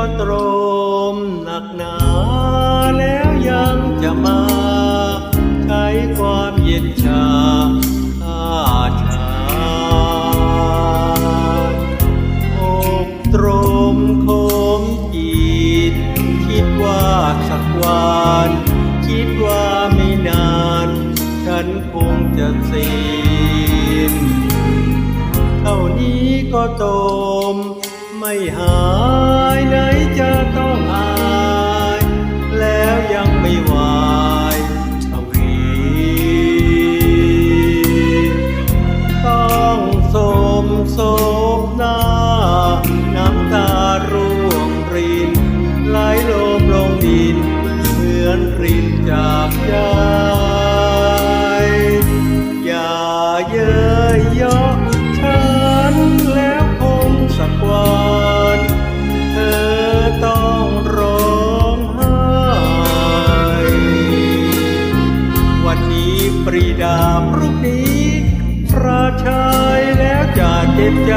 ็ตรมหนักหนาแล้วยังจะมา ใช้ความเย็นชาฆ่าชาอกตรมคมจิตคิดว่าสักวันคิดว่าไม่นาน ฉันคงจะสิ้นเท่านี้ก็ตมไม่หา รินจากใจ อย่าเย้ยเยาะฉันแล้วคงสักวันเธอต้องร้องไห้ วันนี้ปรีดาพรุ่งนี้ พระชัยแล้วจะเจ็บใจ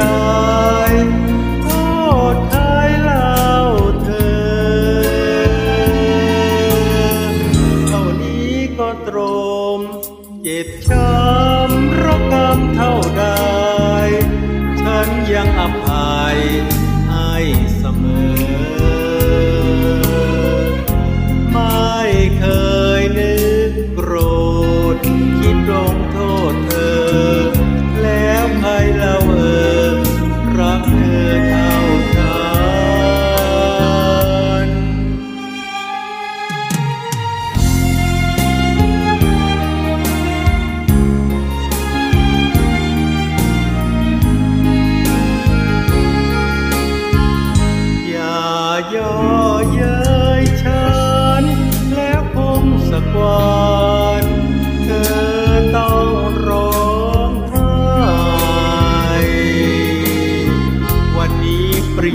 ก็ตรม เจ็บช้ำรักกรรมเท่าใด ฉันยังอภัย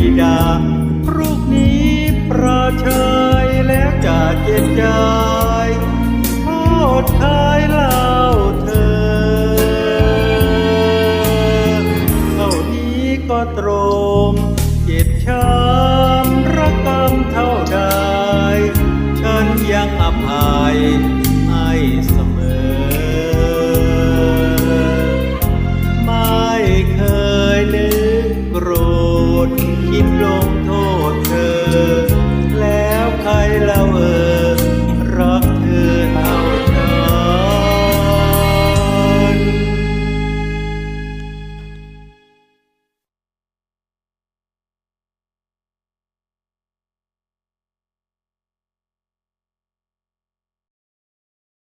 รีดารูปนี้ประเชยแล้วจะเก็บรใจโทษทายเล่าเธอ เท่านี้ก็ตรงเจ็บช้ำรักกามเท่าใด No.